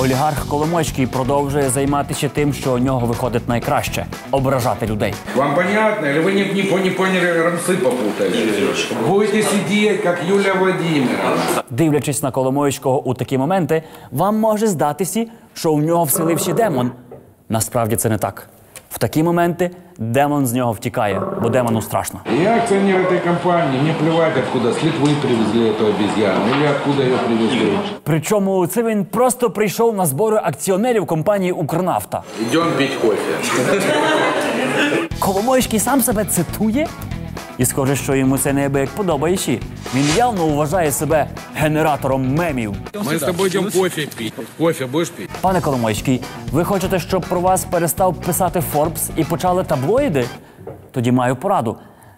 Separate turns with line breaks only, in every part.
Олігарх Коломойський продовжує займатися тим, що у нього виходить найкраще ображати людей.
Вам понятно? Или вы не, не, пон- не поняли, рамсы попутали? Будете сидіти, як Юлія Владимировна.
Дивлячись на Коломойського у такі моменти, вам може здатися, що у нього вселився демон. Насправді це не так. В такі моменти демон з нього втікає, бо демону страшно.
Я акционер этой компании, мне плевать, откуда с Литвы привезли эту обезьяну или откуда ее привезли.
Причому це він просто прийшов на збори акціонерів компанії Укрнафта.
Идем пить кофе.
Коломойський сам себе цитує. і схоже, що йому це неабияк подобається. Він явно вважає себе генератором мемів.
Мы с тобой идем кофе пить. Кофе будешь пить?
Пане Коломойський, ви хочете, щоб про вас перестав писати Форбс і почали таблоїди? Тоді маю пораду.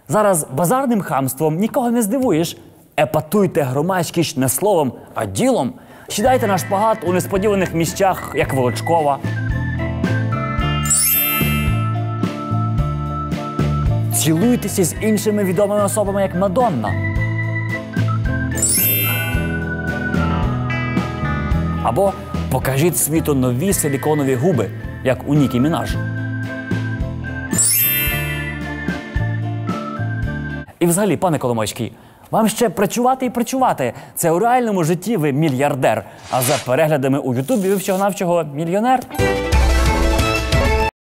Зараз базарним хамством нікого не здивуєш. Епатуйте громадськість не словом, а ділом. Сідайте на шпагат у несподіваних місцях, як Волочкова. Цілуйтеся з іншими відомими особами, як Мадонна. Або покажіть світу нові силіконові губи, як у Нікі Мінаж. І взагалі, пане Коломойський, вам ще працювати і працювати. Це у реальному житті ви мільярдер. А за переглядами у Ютубі ви всього-навчого мільйонер.